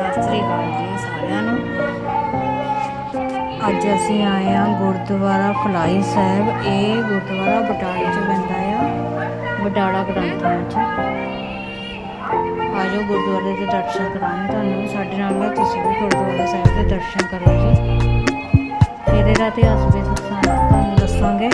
ਸਤਿ ਸ੍ਰੀ ਅਕਾਲ ਜੀ ਸਾਰਿਆਂ ਨੂੰ। ਅੱਜ ਅਸੀਂ ਆਏ ਹਾਂ ਗੁਰਦੁਆਰਾ ਫਲਾਈ ਸਾਹਿਬ। ਇਹ ਗੁਰਦੁਆਰਾ ਬਟਾਲੇ 'ਚ ਪੈਂਦਾ ਆ। ਬਟਾਲਾ ਗ੍ਰੰਥਾਂ 'ਚ। ਆਜੋ ਗੁਰਦੁਆਰੇ ਦੇ ਦਰਸ਼ਨ ਕਰਾਉਣ ਤੁਹਾਨੂੰ। ਸਾਡੇ ਨਾਲ ਤੁਸੀਂ ਵੀ ਗੁਰਦੁਆਰਾ ਸਾਹਿਬ ਦੇ ਦਰਸ਼ਨ ਕਰੋ ਜੀ। ਇਹਦੇ ਦਾ ਇਤਿਹਾਸ ਵੀ ਤੁਹਾਨੂੰ ਦੱਸਾਂਗੇ।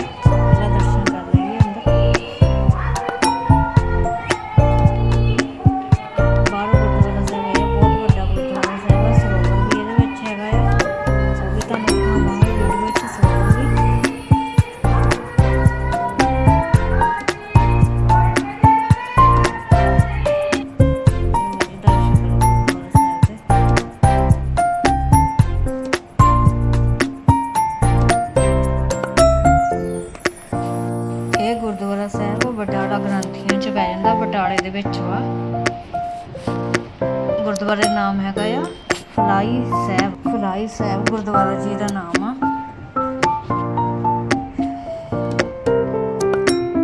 ਗੁਰਦੁਆਰਾ ਸਾਹਿਬ ਬਟਾਲਾ ਗ੍ਰੰਥੀਆਂ ਚ ਪੈ ਜਾਂਦਾ, ਬਟਾਲੇ ਦੇ ਵਿੱਚ ਵਾ। ਗੁਰਦੁਆਰੇ ਦਾ ਨਾਮ ਹੈਗਾ ਆ, ਫਲਾਈ ਸਾਹਿਬ। ਫਲਾਈ ਸਾਹਿਬ ਗੁਰਦੁਆਰਾ ਜੀ ਦਾ ਨਾਮ ਆ।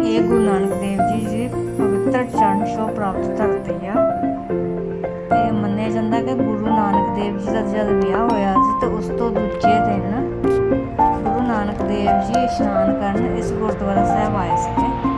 ਇਹ ਗੁਰੂ ਨਾਨਕ ਦੇਵ ਜੀ ਦੀ ਪਵਿੱਤਰ ਚਰਨ ਛੋਹ ਪ੍ਰਾਪਤ ਧਰਤੀ ਆ। ਇਹ ਮੰਨਿਆ ਜਾਂਦਾ ਕਿ ਗੁਰੂ ਨਾਨਕ ਦੇਵ ਜੀ ਦਾ ਜਦ ਵਿਆਹ ਹੋਇਆ ਜੀ ਇਸ਼ਨਾਨ ਕਰਨ ਇਸ ਗੁਰਦੁਆਰਾ ਸਾਹਿਬ ਆਏ ਸੀਗੇ।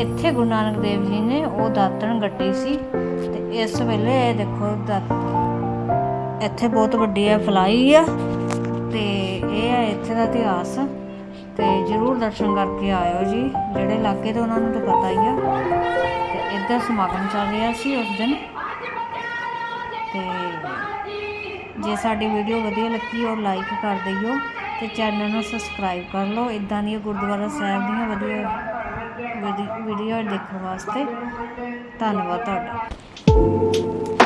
ਇੱਥੇ ਗੁਰੂ ਨਾਨਕ ਦੇਵ ਜੀ ਨੇ ਉਹ ਦਾਤਣ ਗੱਡੀ ਸੀ ਤੇ ਇਸ ਵੇਲੇ ਇਹ ਦੇਖੋ ਦਾ ਇੱਥੇ ਬਹੁਤ ਵੱਡੀ ਹੈ ਫਲਾਈ ਆ ਤੇ ਇਹ ਹੈ ਇੱਥੇ ਦਾ ਇਤਿਹਾਸ। ਤੇ ਜਰੂਰ ਦਰਸ਼ਨ ਕਰਕੇ ਆਇਓ ਜੀ, ਜਿਹੜੇ ਇਲਾਕੇ ਤੋਂ ਉਹਨਾਂ ਨੂੰ ਤਾਂ ਪਤਾ ਹੀ ਆ। ਤੇ ਇੱਧਰ ਸਮਾਗਮ ਚੱਲ ਰਿਹਾ ਸੀ ਉਸ ਦਿਨ। ਤੇ ਜੇ ਸਾਡੀ ਵੀਡੀਓ ਵਧੀਆ ਲੱਗੀ ਉਹ ਲਾਈਕ ਕਰ ਦਿਓ ਤੇ ਚੈਨਲ ਨੂੰ ਸਬਸਕ੍ਰਾਈਬ ਕਰ ਲਓ। ਇਦਾਂ ਦੀਆਂ ਗੁਰਦੁਆਰਾ ਸਾਹਿਬ ਦੀਆਂ ਵਧੀਆ ਵੀਡੀਓ ਦੇਖਣ ਵਾਸਤੇ ਧੰਨਵਾਦ ਤੁਹਾਡਾ।